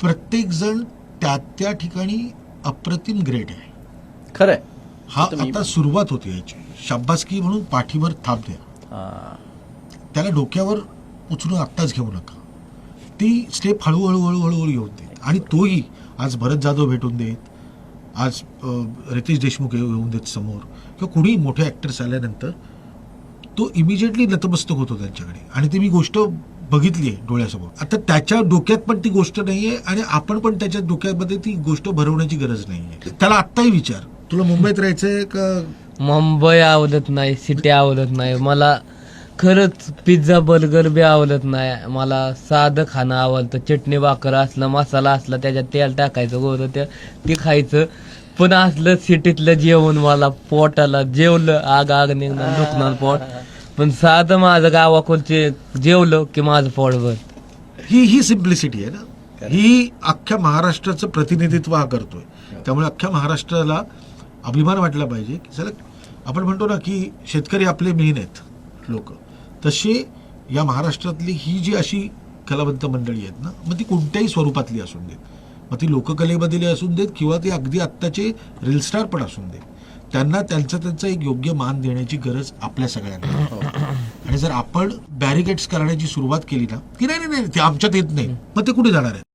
प्रत्येक जण त्या त्या ठिकाणी अप्रतिम ग्रेट आहे. खरंय. हा आता सुरुवात होती याची. शाब्बासकी म्हणून पाठीवर थाप द्या. त्याला डोक्यावर उचलून आत्ताच घेऊ नका. ती स्टेप हळूहळू हळूहळू हळू येऊन देत. आणि तोही आज भरत जाधव भेटून देत आज रितेश देशमुख येऊ- येऊन देत समोर. किंवा कुणीही मोठे ॲक्टर्स आल्यानंतर तो इमिजिएटली नतमस्तक होतो त्यांच्याकडे. आणि ती मी गोष्ट बघितली आहे डोळ्यासमोर. आता त्याच्या डोक्यात पण ती गोष्ट नाहीये आणि आपण पण त्याच्या डोक्यामध्ये ती गोष्ट भरवण्याची गरज नाहीये. त्याला आत्ताही विचार. तुला मुंबईत राहायचंय का? मुंबई आवडत नाही सिटी आवडत नाही. मला खरंच पिझ्झा बर्गर बी आवडत नाही. मला साधं खाणं आवडतं. चटणी भाकर असलं मसाला असला त्याच्यात तेल टाकायचं गोरं ते ते खायचं. पण असलं सिटीतलं जेवण मला पोटाला जेवलं आग आग निघणार दुखणार पोट. पण साधं माझं गावाकडचे जेवलं की माझं भर ही ही सिम्प्लिसिटी आहे ना? ही अख्ख्या महाराष्ट्राचं प्रतिनिधित्व हा करतोय. त्यामुळे अख्ख्या महाराष्ट्राला अभिमान वाटला पाहिजे की चला आपण म्हणतो ना की शेतकरी आपले मेन आहेत लोक. तसे या महाराष्ट्रातली ही जी अशी कलावंत मंडळी आहेत ना मग ती कोणत्याही स्वरूपातली असून देत. मग ती लोककलेमधली असून देत किंवा ती अगदी आत्ताचे रील स्टार पण असून देत. त्यांना त्यांचं त्यांचं एक योग्य मान देण्याची गरज आपल्या सगळ्यांना. आणि जर आपण बॅरिकेड्स करण्याची सुरुवात केली ना की नाही नाही नाही ते आमच्यात येत नाही मग ते कुठे जाणार आहे